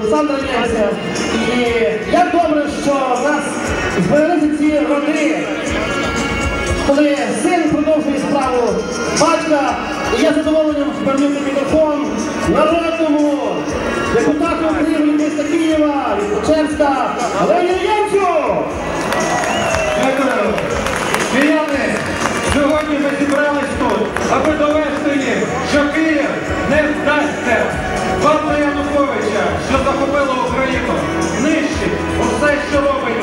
Олександра. І як добре, що нас збереглися ці роки, коли син продовжує справу батька, і я задоволенням звернути мікрофон народному депутату України міста Києва, від Печерська, Олені Ємцю! Дякую. Кияни, сьогодні ми зібрались тут, аби довести їм, що Київ не здасться. Що захопила Україну, нищить усе, що робиться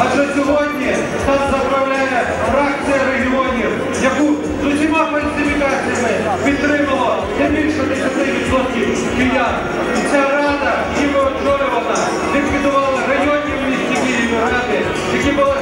Адже сьогодні там заправляє фракція регіонів, яку з усіма фальсифікаціями підтримало не більше 10% киян. І ця рада, ніби очолювана, ліквідувала районні в місті Києві ради, які були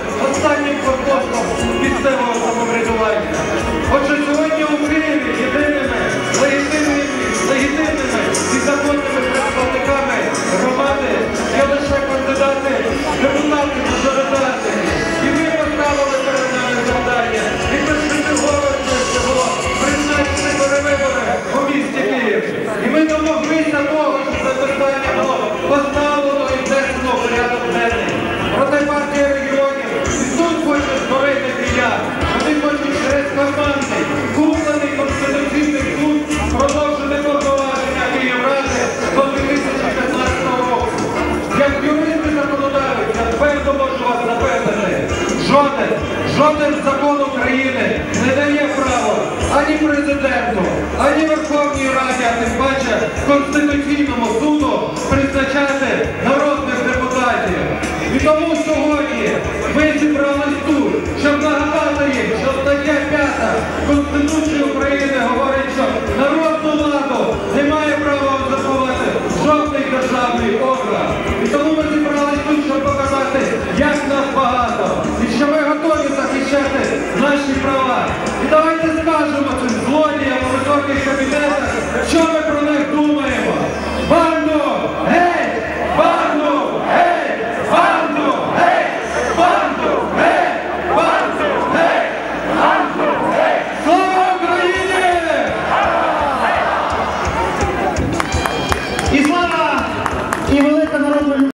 жоден, жоден закон України не дає право ані президенту, ані Верховній Раді, а тим паче Конституційному суду призначати народних депутатів. І тому сьогодні ми зібрались тут, щоб нагадати їм, що стаття 5 Конституції України говорить, що наші права. І давайте скажемо цим злодіям у високих кабінетах, що ми